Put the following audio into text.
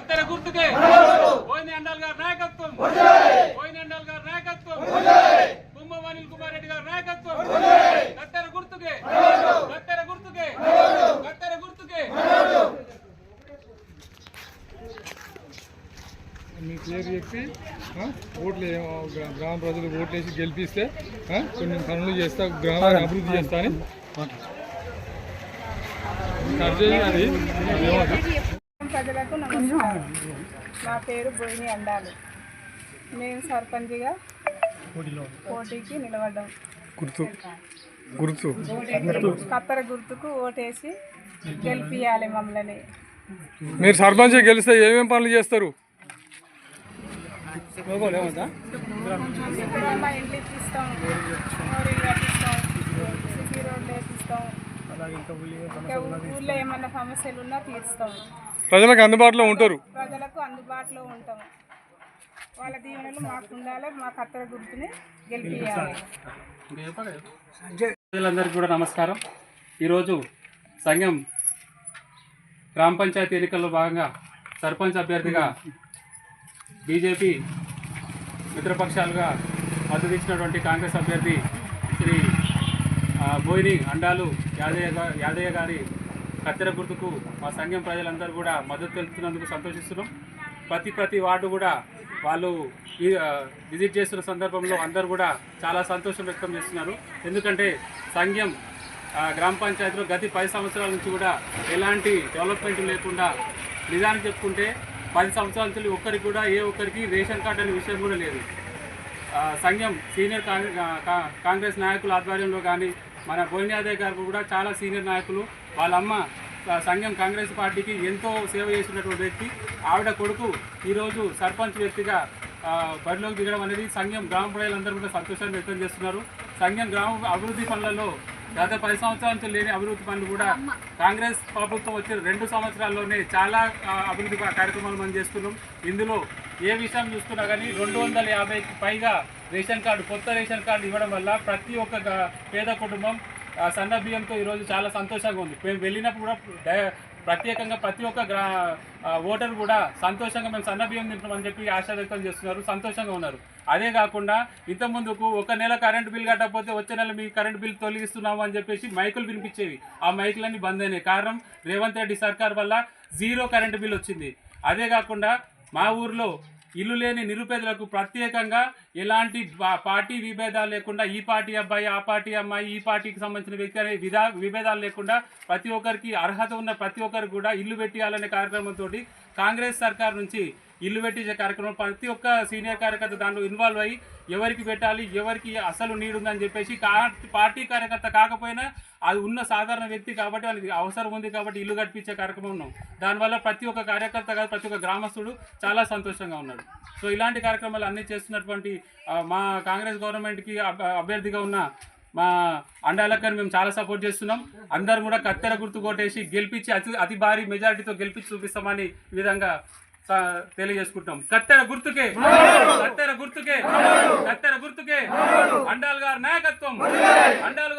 కత్తెర గుర్తుకే. పోయిన అండాల్ గారి నాయకత్వం. పోయిన అండాల్ గారి నాయకత్వం. కుంభం అనిల్ కుమార్ రెడ్డి గారి నాయకత్వం. కత్తెర గుర్తుకే. కత్తెర గుర్తుకే. కత్తెర గుర్తుకే. మీ పేరు చెప్పి ఆ, ఓట్లు గ్రామ ప్రజలు ఓట్లు వేసి గెలిపిస్తే ఆ, కొన్ని పనులు చేస్తా గ్రామాన్ని అభివృద్ధి చేస్తా అని అదేమవుతుంది ప్రజలకు నమస్కారం. నా పేరు బోయిని అండాలి. నేను సర్పంచ్గా పోటీకి నిలబడ్డాం. గుర్తు. గుర్తు. కత్తెర గుర్తుకు ఓటేసి గెలిపియాలి మమ్మల్ని. మీరు సర్పంచ్ గెలిస్తే ఏమేం పనులు చేస్తారు? ఇంకా ఊళ్ళో ఏమన్నా సమస్యలు ఉన్నా తీరుస్తాం. ప్రజలకు అందుబాటులో ఉంటారు. ప్రజలకు అందుబాటులో ఉంటాం వాళ్ళ దీవెనలు మాకు ఉండాలి మా కత్తెర గుర్తుని గెలిపియాలి ప్రజలందరికీ కూడా నమస్కారం. ఈరోజు సంఘం గ్రామ పంచాయతీ ఎన్నికల్లో భాగంగా సర్పంచ్ అభ్యర్థిగా బీజేపీ మిత్రపక్షాలుగా మద్దతు ఇచ్చినటువంటి కాంగ్రెస్ అభ్యర్థి శ్రీ బోయిని అండాలు యాదయ్య యాదయ్య గారి కత్తెర గుర్తుకు మా సంఘం ప్రజలందరూ కూడా మద్దతు తెలుపుతున్నందుకు సంతోషిస్తున్నాం. ప్రతి ప్రతి వార్డు కూడా వాళ్ళు విజిట్ చేస్తున్న సందర్భంలో అందరూ కూడా చాలా సంతోషం వ్యక్తం చేస్తున్నారు. ఎందుకంటే సంఘం గ్రామ పంచాయతీలో గత పది సంవత్సరాల నుంచి కూడా ఎలాంటి డెవలప్మెంట్ లేకుండా నిజాన్ని చెప్పుకుంటే పది సంవత్సరాల నుంచి ఒక్కరికి కూడా ఏ ఒక్కరికి రేషన్ కార్డు అనే విషయం కూడా లేదు. సంఘం సీనియర్ కాంగ్రెస్ కా- కాంగ్రెస్ నాయకుల ఆధ్వర్యంలో కానీ మన బోయిన గారు కూడా చాలా సీనియర్ నాయకులు. వాళ్ళ అమ్మ సంఘం కాంగ్రెస్ పార్టీకి ఎంతో సేవ చేసినటువంటి వ్యక్తి. ఆవిడ కొడుకు ఈరోజు సర్పంచ్ వ్యక్తిగా బడిలోకి బరిలోకి దిగడం అనేది సంఘం గ్రామ ప్రజలందరూ కూడా సంతోషాన్ని వ్యక్తం చేస్తున్నారు. సంఘం గ్రామ అభివృద్ధి పనులలో గత పది సంవత్సరాల నుంచి లేని అభివృద్ధి పనులు కూడా కాంగ్రెస్ ప్రభుత్వం వచ్చిన రెండు సంవత్సరాల్లోనే చాలా అభివృద్ధి కార్యక్రమాలు మనం చేస్తున్నాం. ఇందులో ఏ విషయం చూస్తున్నా కానీ రెండు వందల యాభైకి పైగా రేషన్ కార్డు కొత్త రేషన్ కార్డు ఇవ్వడం వల్ల ప్రతి ఒక్క పేద కుటుంబం సన్న బియ్యంతో ఈరోజు చాలా సంతోషంగా ఉంది. మేము వెళ్ళినప్పుడు కూడా ప్రత్యేకంగా ప్రతి ఒక్క గ్రా ఓటర్ కూడా సంతోషంగా మేము సన్న బియ్యం తింటామని చెప్పి ఆశ వ్యక్తం చేస్తున్నారు. సంతోషంగా ఉన్నారు. అదే కాకుండా ఇంత ముందుకు ఒక నెల కరెంట్ బిల్ కట్టకపోతే వచ్చే నెల మీ కరెంట్ బిల్ తొలగిస్తున్నాము అని చెప్పేసి మైకులు వినిపించేవి. ఆ మైకులన్నీ బంద్ అయినాయి. కారణం రేవంత్ రెడ్డి సర్కార్ వల్ల జీరో కరెంట్ బిల్ వచ్చింది. అదే కాకుండా మా ఊర్లో ఇల్లు లేని నిరుపేదలకు ప్రత్యేకంగా ఎలాంటి పార్టీ విభేదాలు లేకుండా ఈ పార్టీ అబ్బాయి ఆ పార్టీ అమ్మాయి ఈ పార్టీకి సంబంధించిన వ్యక్తి అనే విధా విభేదాలు లేకుండా ప్రతి ఒక్కరికి అర్హత ఉన్న ప్రతి ఒక్కరికి కూడా ఇల్లు పెట్టియాలనే కార్యక్రమంతో కాంగ్రెస్ సర్కార్ నుంచి ఇల్లు పెట్టించే కార్యక్రమం. ప్రతి ఒక్క సీనియర్ కార్యకర్త దాంట్లో ఇన్వాల్వ్ అయ్యి ఎవరికి పెట్టాలి ఎవరికి అసలు నీడుందని చెప్పేసి పార్టీ కార్యకర్త కాకపోయినా అది ఉన్న సాధారణ వ్యక్తి కాబట్టి వాళ్ళకి అవసరం ఉంది కాబట్టి ఇల్లు కట్టించే కార్యక్రమం ఉన్నాం. దానివల్ల ప్రతి ఒక్క కార్యకర్త కాదు ప్రతి ఒక్క గ్రామస్తుడు చాలా సంతోషంగా ఉన్నాడు. సో ఇలాంటి కార్యక్రమాలు అన్నీ చేస్తున్నటువంటి మా కాంగ్రెస్ గవర్నమెంట్కి అభ్యర్థిగా ఉన్న మా అండాలక్కని మేము చాలా సపోర్ట్ చేస్తున్నాం. అందరం కూడా కత్తెర గుర్తు కొట్టేసి గెలిపించి అతి అతి భారీ మెజారిటీతో గెలిపించి చూపిస్తామని ఈ విధంగా తెలియజేసుకుంటాం. కత్తెర గుర్తుకే కత్తెర గుర్తుకే కత్తెర గుర్తుకే. అండాల్ గారి నాయకత్వం అండాల్